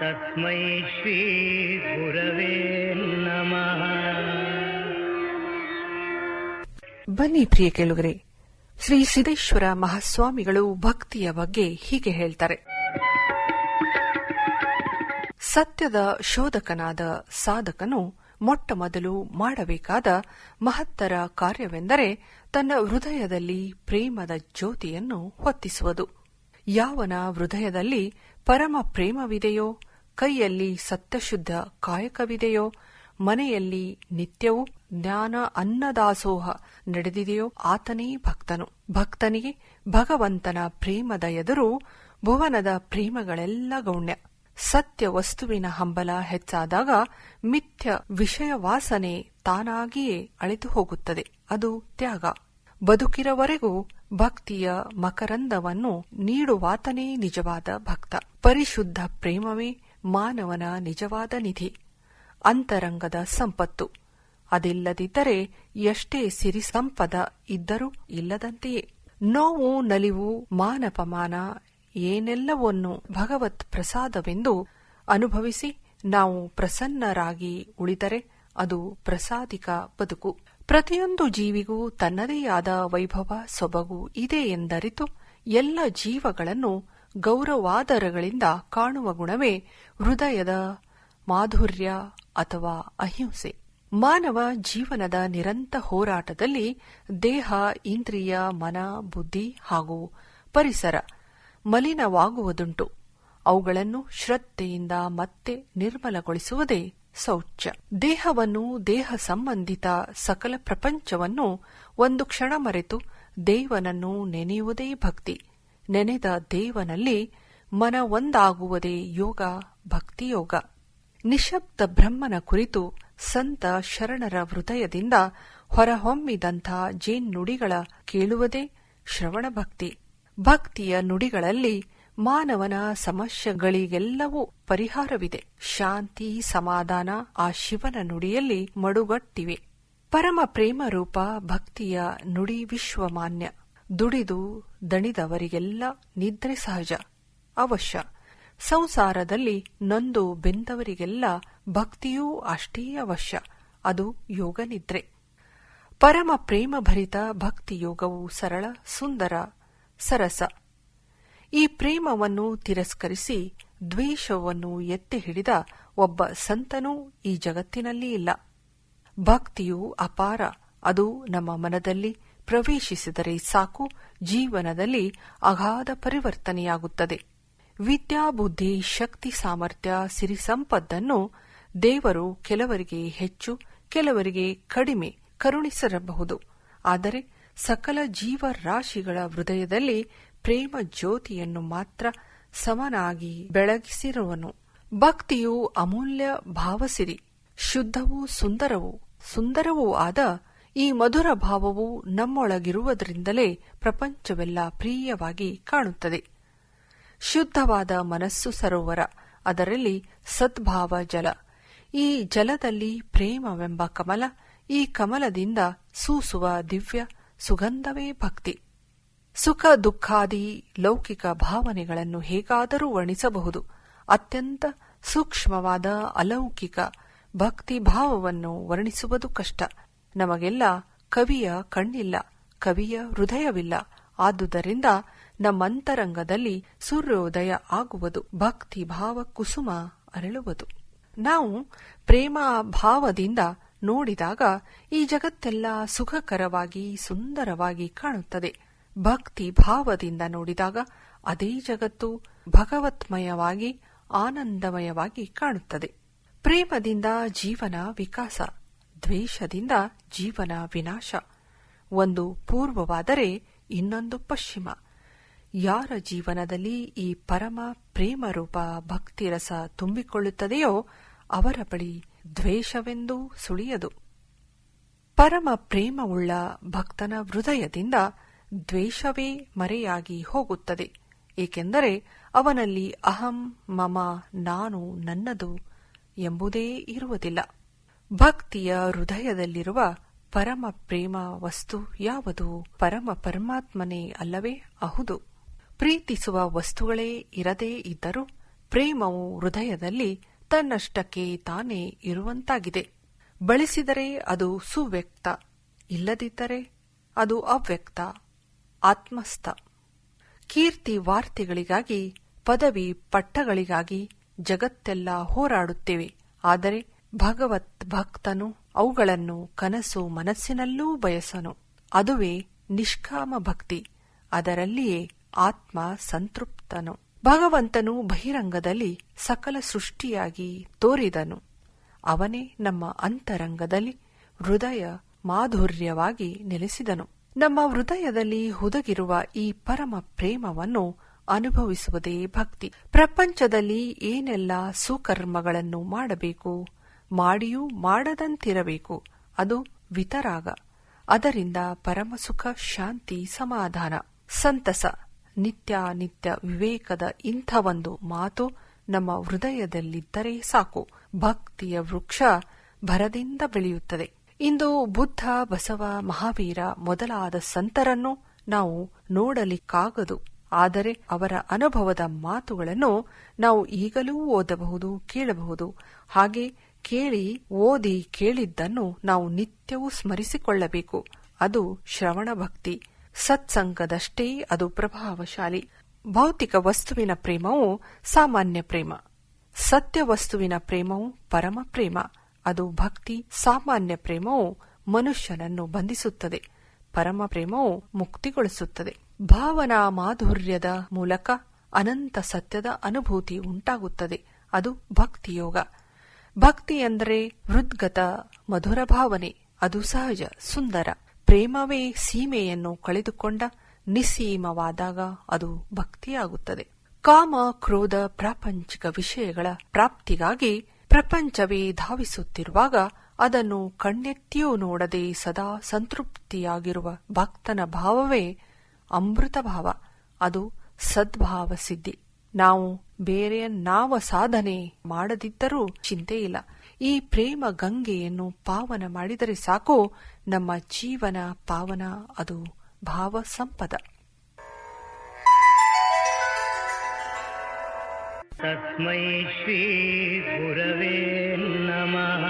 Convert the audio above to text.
तस्मै श्रीगुरवे नमः ಬನ್ನಿ ಪ್ರಿಯ ಕೇಳುಗರೆ ಶ್ರೀ ಸಿದ್ದೇಶ್ವರ ಮಹಾಸ್ವಾಮಿಗಳು ಭಕ್ತಿಯ ಬಗ್ಗೆ ಹೀಗೆ ಹೇಳ್ತಾರೆ ಸತ್ಯದ ಶೋಧಕನಾದ ಸಾಧಕನು ಮೊಟ್ಟ ಮೊದಲು ಮಾಡಬೇಕಾದ ಮಹತ್ತರ ಕಾರ್ಯವೆಂದರೆ ತನ್ನ ಹೃದಯದಲ್ಲಿ ಪ್ರೇಮದ ಜ್ಯೋತಿಯನ್ನು ಹೊತ್ತಿಸುವುದು ಯಾವನ ಹೃದಯದಲ್ಲಿ ಪರಮ ಪ್ರೇಮವಿದೆಯೋ, ಕೈಯಲ್ಲಿ ಸತ್ಯಶುದ್ಧ ಕಾಯಕವಿದೆಯೋ, ಮನೆಯಲ್ಲಿ ನಿತ್ಯವೂ ಜ್ಞಾನ ಅನ್ನದಾಸೋಹ ನಡೆದಿದೆಯೋ ಆತನೇ ಭಕ್ತನು. ಭಕ್ತನಿಗೆ ಭಗವಂತನ ಪ್ರೇಮದ ಎದುರು ಭುವನದ ಪ್ರೇಮಗಳೆಲ್ಲ ಗೌಣ್ಯ. ಸತ್ಯ ವಸ್ತುವಿನ ಹಂಬಲ ಹೆಚ್ಚಾದಾಗ ಮಿಥ್ಯ ವಿಷಯ ವಾಸನೆ ತಾನಾಗಿಯೇ ಅಳಿತು ಹೋಗುತ್ತದೆ. ಅದು ತ್ಯಾಗ. ಬದುಕಿರವರೆಗೂ ಭಕ್ತಿಯ ಮಕರಂದವನ್ನು ನೀಡುವಾತನೇ ನಿಜವಾದ ಭಕ್ತ. ಪರಿಶುದ್ಧ ಪ್ರೇಮವೇ ಮಾನವನ ನಿಜವಾದ ನಿಧಿ. ಅಂತರಂಗದ ಸಂಪತ್ತು. ಅದಿಲ್ಲದಿದ್ದರೆ ಎಷ್ಟೇ ಸಿರಿ ಸಂಪದ ಇದ್ದರೂ ಇಲ್ಲದಂತೆಯೇ. ನೋವು, ನಲಿವು, ಮಾನಪಮಾನ ಏನೆಲ್ಲವನ್ನು ಭಗವತ್ ಪ್ರಸಾದವೆಂದು ಅನುಭವಿಸಿ ನಾವು ಪ್ರಸನ್ನರಾಗಿ ಉಳಿದರೆ ಅದು ಪ್ರಸಾದಿಕ ಬದುಕು. ಪ್ರತಿಯೊಂದು ಜೀವಿಗೂ ತನ್ನದೇ ಆದ ವೈಭವ, ಸೊಬಗು ಇದೆ ಎಂದರಿತು ಎಲ್ಲ ಜೀವಗಳನ್ನು ಗೌರವಾದರಗಳಿಂದ ಕಾಣುವ ಗುಣವೇ ಹೃದಯದ ಮಾಧುರ್ಯ ಅಥವಾ ಅಹಿಂಸೆ. ಮಾನವ ಜೀವನದ ನಿರಂತರ ಹೋರಾಟದಲ್ಲಿ ದೇಹ, ಇಂದ್ರಿಯ, ಮನ, ಬುದ್ಧಿ ಹಾಗೂ ಪರಿಸರ ಮಲಿನವಾಗುವುದುಂಟು. ಅವುಗಳನ್ನು ಶ್ರದ್ಧೆಯಿಂದ ಮತ್ತೆ ನಿರ್ಮಲಗೊಳಿಸುವುದೇ ಶೌಚ. ದೇಹವನ್ನು ದೇಹ ಸಂಬಂಧಿತ ಸಕಲ ಪ್ರಪಂಚವನ್ನು ಒಂದು ಕ್ಷಣ ಮರೆತು ದೇವನನ್ನು ನೆನೆಯುವುದೇ ಭಕ್ತಿ. ನೆನೆದ ದೇವನಲ್ಲಿ ಮನ ಒಂದಾಗುವುದೇ ಯೋಗ, ಭಕ್ತಿಯೋಗ. ನಿಶಬ್ದ ಬ್ರಹ್ಮನ ಕುರಿತು ಸಂತ ಶರಣರ ಹೃದಯದಿಂದ ಹೊರಹೊಮ್ಮಿದಂಥ ಜೇನ್ನುಡಿಗಳ ಕೇಳುವುದೇ ಶ್ರವಣ ಭಕ್ತಿ ಭಕ್ತಿಯ ನುಡಿಗಳಲ್ಲಿ ಮಾನವನ ಸಮಸ್ಯೆಗಳಿಗೆಲ್ಲವೂ ಪರಿಹಾರವಿದೆ. ಶಾಂತಿ, ಸಮಾಧಾನ ಆ ಶಿವನ ನುಡಿಯಲ್ಲಿ ಮಡುಗಟ್ಟಿವೆ. ಪರಮ ಪ್ರೇಮ ರೂಪ ಭಕ್ತಿಯ ನುಡಿ ವಿಶ್ವಮಾನ್ಯ. ದುಡಿದು ದಣಿದವರಿಗೆಲ್ಲ ನಿದ್ರೆ ಸಹಜ. ಅವಶ್ಯ. ಸಂಸಾರದಲ್ಲಿ ನೊಂದು ಬೆಂದವರಿಗೆಲ್ಲ ಭಕ್ತಿಯೂ ಅಷ್ಟೇ ಅವಶ್ಯ. ಅದು ಯೋಗ ನಿದ್ರೆ. ಪರಮ ಪ್ರೇಮಭರಿತ ಭಕ್ತಿಯೋಗವು ಸರಳ, ಸುಂದರ, ಸರಸ. ಈ ಪ್ರೇಮವನ್ನು ತಿರಸ್ಕರಿಸಿ ದ್ವೇಷವನ್ನು ಎತ್ತಿ ಹಿಡಿದ ಒಬ್ಬ ಸಂತನೂ ಈ ಜಗತ್ತಿನಲ್ಲಿ ಇಲ್ಲ. ಭಕ್ತಿಯು ಅಪಾರ. ಅದು ನಮ್ಮ ಮನದಲ್ಲಿ ಪ್ರವೇಶಿಸಿದರೆ ಸಾಕು, ಜೀವನದಲ್ಲಿ ಅಗಾಧ ಪರಿವರ್ತನೆಯಾಗುತ್ತದೆ. ವಿದ್ಯಾಬುದ್ಧಿ, ಶಕ್ತಿ, ಸಾಮರ್ಥ್ಯ, ಸಿರಿ ಸಂಪದ್ದನ್ನು ದೇವರು ಕೆಲವರಿಗೆ ಹೆಚ್ಚು, ಕೆಲವರಿಗೆ ಕಡಿಮೆ ಕರುಣಿಸಿರಬಹುದು. ಆದರೆ ಸಕಲ ಜೀವರಾಶಿಗಳ ಹೃದಯದಲ್ಲಿ ಪ್ರೇಮ ಜ್ಯೋತಿಯನ್ನು ಮಾತ್ರ ಸಮನಾಗಿ ಬೆಳಗಿಸಿರುವನು. ಭಕ್ತಿಯು ಅಮೂಲ್ಯ ಭಾವಸಿರಿ. ಶುದ್ಧವೂ ಸುಂದರವೂ ಸುಂದರವೂ ಆದ ಈ ಮಧುರ ಭಾವವು ನಮ್ಮೊಳಗಿರುವುದರಿಂದಲೇ ಪ್ರಪಂಚವೆಲ್ಲ ಪ್ರಿಯವಾಗಿ ಕಾಣುತ್ತದೆ. ಶುದ್ಧವಾದ ಮನಸ್ಸು ಸರೋವರ, ಅದರಲ್ಲಿ ಸದ್ಭಾವ ಜಲ. ಈ ಜಲದಲ್ಲಿ ಪ್ರೇಮವೆಂಬ ಕಮಲ, ಈ ಕಮಲದಿಂದ ಸೂಸುವ ದಿವ್ಯ ಸುಗಂಧವೇ ಭಕ್ತಿ. ಸುಖ ದುಃಖಾದಿ ಲೌಕಿಕ ಭಾವನೆಗಳನ್ನು ಹೇಗಾದರೂ ವರ್ಣಿಸಬಹುದು. ಅತ್ಯಂತ ಸೂಕ್ಷ್ಮವಾದ ಅಲೌಕಿಕ ಭಕ್ತಿ ಭಾವವನ್ನು ವರ್ಣಿಸುವುದು ಕಷ್ಟ. ನಮಗೆಲ್ಲ ಕವಿಯ ಕಣ್ಣಿಲ್ಲ, ಕವಿಯ ಹೃದಯವಿಲ್ಲ. ಆದುದರಿಂದ ನಮ್ಮಂತರಂಗದಲ್ಲಿ ಸೂರ್ಯೋದಯ ಆಗುವುದು, ಭಕ್ತಿ ಭಾವ ಕುಸುಮ ಅರಳುವುದು. ನಾವು ಪ್ರೇಮ ಭಾವದಿಂದ ನೋಡಿದಾಗ ಈ ಜಗತ್ತೆಲ್ಲ ಸುಖಕರವಾಗಿ ಸುಂದರವಾಗಿ ಕಾಣುತ್ತದೆ. ಭಕ್ತಿ ಭಾವದಿಂದ ನೋಡಿದಾಗ ಅದೇ ಜಗತ್ತು ಭಗವತ್ಮಯವಾಗಿ, ಆನಂದಮಯವಾಗಿ ಕಾಣುತ್ತದೆ. ಪ್ರೇಮದಿಂದ ಜೀವನ ವಿಕಾಸ, ದ್ವೇಷದಿಂದ ಜೀವನ ವಿನಾಶ. ಒಂದು ಪೂರ್ವವಾದರೆ ಇನ್ನೊಂದು ಪಶ್ಚಿಮ. ಯಾರ ಜೀವನದಲ್ಲಿ ಈ ಪರಮ ಪ್ರೇಮರೂಪ ಭಕ್ತಿರಸ ತುಂಬಿಕೊಳ್ಳುತ್ತದೆಯೋ ಅವರ ಬಳಿ ದ್ವೇಷವೆಂದೂ ಸುಳಿಯದು. ಪರಮ ಪ್ರೇಮವುಳ್ಳ ಭಕ್ತನ ಹೃದಯದಿಂದ ದ್ವೇಷವೇ ಮರೆಯಾಗಿ ಹೋಗುತ್ತದೆ. ಏಕೆಂದರೆ ಅವನಲ್ಲಿ ಅಹಂ, ಮಮ, ನಾನು, ನನ್ನದು ಎಂಬುದೇ ಇರುವುದಿಲ್ಲ. ಭಕ್ತಿಯ ಹೃದಯದಲ್ಲಿರುವ ಪರಮ ಪ್ರೇಮ ವಸ್ತು ಯಾವುದು? ಪರಮ ಪರಮಾತ್ಮನೇ ಅಲ್ಲವೇ ಅಹುದು. ಪ್ರೀತಿಸುವ ವಸ್ತುಗಳೇ ಇರದೇ ಇದ್ದರೂ ಪ್ರೇಮವು ಹೃದಯದಲ್ಲಿ ತನ್ನಷ್ಟಕ್ಕೆ ತಾನೇ ಇರುವಂತಾಗಿದೆ. ಬಳಸಿದರೆ ಅದು ಸುವ್ಯಕ್ತ, ಇಲ್ಲದಿದ್ದರೆ ಅದು ಅವ್ಯಕ್ತ. ಆತ್ಮಸ್ಥ. ಕೀರ್ತಿ ವಾರ್ತೆಗಳಿಗಾಗಿ, ಪದವಿ ಪಟ್ಟಗಳಿಗಾಗಿ ಜಗತ್ತೆಲ್ಲ ಹೋರಾಡುತ್ತೇವೆ. ಆದರೆ ಭಗವತ್ ಭಕ್ತನು ಅವುಗಳನ್ನು ಕನಸು ಮನಸ್ಸಿನಲ್ಲೂ ಬಯಸನು. ಅದುವೇ ನಿಷ್ಕಾಮ ಭಕ್ತಿ. ಅದರಲ್ಲಿಯೇ ಆತ್ಮ ಸಂತೃಪ್ತನು. ಭಗವಂತನು ಬಹಿರಂಗದಲ್ಲಿ ಸಕಲ ಸೃಷ್ಟಿಯಾಗಿ ತೋರಿದನು. ಅವನೇ ನಮ್ಮ ಅಂತರಂಗದಲ್ಲಿ ಹೃದಯ ಮಾಧುರ್ಯವಾಗಿ ನೆಲೆಸಿದನು. ನಮ್ಮ ಹೃದಯದಲ್ಲಿ ಹುದುಗಿರುವ ಈ ಪರಮ ಪ್ರೇಮವನ್ನು ಅನುಭವಿಸುವುದೇ ಭಕ್ತಿ. ಪ್ರಪಂಚದಲ್ಲಿ ಏನೆಲ್ಲ ಸುಕರ್ಮಗಳನ್ನು ಮಾಡಬೇಕು? ಮಾಡಿಯೂ ಮಾಡದಂತಿರಬೇಕು. ಅದು ವಿತರಾಗ. ಅದರಿಂದ ಪರಮಸುಖ, ಶಾಂತಿ, ಸಮಾಧಾನ. ಸಂತಸ. ನಿತ್ಯ ನಿತ್ಯ ವಿವೇಕದ ಇಂಥ ಒಂದು ಮಾತು ನಮ್ಮ ಹೃದಯದಲ್ಲಿದ್ದರೆ ಸಾಕು. ಭಕ್ತಿಯ ವೃಕ್ಷ ಭರದಿಂದ ಬೆಳೆಯುತ್ತದೆ. ಇಂದು ಬುದ್ಧ, ಬಸವ, ಮಹಾವೀರ ಮೊದಲಾದ ಸಂತರನ್ನು ನಾವು ನೋಡಲಿಕ್ಕಾಗದು. ಆದರೆ ಅವರ ಅನುಭವದ ಮಾತುಗಳನ್ನು ನಾವು ಈಗಲೂ ಓದಬಹುದು, ಕೇಳಬಹುದು. ಹಾಗೆ ಕೇಳಿ, ಓದಿ ಕೇಳಿದ್ದನ್ನು ನಾವು ನಿತ್ಯವೂ ಸ್ಮರಿಸಿಕೊಳ್ಳಬೇಕು. ಅದು ಶ್ರವಣ ಭಕ್ತಿ. ಸತ್ಸಂಗದಷ್ಟೇ ಅದು ಪ್ರಭಾವಶಾಲಿ. ಭೌತಿಕ ವಸ್ತುವಿನ ಪ್ರೇಮವು ಸಾಮಾನ್ಯ ಪ್ರೇಮ. ಸತ್ಯ ವಸ್ತುವಿನ ಪ್ರೇಮವು ಪರಮ ಪ್ರೇಮ. ಅದು ಭಕ್ತಿ, ಸಾಮಾನ್ಯ ಪ್ರೇಮವು ಮನುಷ್ಯನನ್ನು ಬಂಧಿಸುತ್ತದೆ. ಪರಮ ಪ್ರೇಮವು ಮುಕ್ತಿಗೊಳಿಸುತ್ತದೆ. ಭಾವನಾ ಮಾಧುರ್ಯದ ಮೂಲಕ ಅನಂತ ಸತ್ಯದ ಅನುಭೂತಿ ಉಂಟಾಗುತ್ತದೆ. ಅದು ಭಕ್ತಿಯೋಗ ಭಕ್ತಿ ಎಂದರೆ ಹೃದ್ಗತ ಮಧುರ ಭಾವನೆ. ಅದು ಸಹಜ, ಸುಂದರ. ಪ್ರೇಮವೇ ಸೀಮೆಯನ್ನು ಕಳೆದುಕೊಂಡ ನಿಸ್ಸೀಮವಾದಾಗ ಅದು ಭಕ್ತಿಯಾಗುತ್ತದೆ. ಕಾಮ, ಕ್ರೋಧ, ಪ್ರಾಪಂಚಿಕ ವಿಷಯಗಳ ಪ್ರಾಪ್ತಿಗಾಗಿ ಪ್ರಪಂಚವೇ ಧಾವಿಸುತ್ತಿರುವಾಗ ಅದನ್ನು ಕಣ್ಣೆತ್ತಿಯೂ ನೋಡದೆ ಸದಾ ಸಂತೃಪ್ತಿಯಾಗಿರುವ ಭಕ್ತನ ಭಾವವೇ ಅಮೃತ ಭಾವ ಅದು ಸದ್ಭಾವ ಸಿದ್ಧಿ. ನಾವು ಬೇರೆಯನ್ನಾವ ಸಾಧನೆ ಮಾಡದಿದ್ದರೂ ಚಿಂತೆ ಇಲ್ಲ. ಈ ಪ್ರೇಮ ಗಂಗೆಯನ್ನು ಪಾವನ ಮಾಡಿದರೆ ಸಾಕು. ನಮ್ಮ ಜೀವನ ಪಾವನ, ಅದು ಭಾವ ಸಂಪದ तस्मै श्रीगुरवे नमः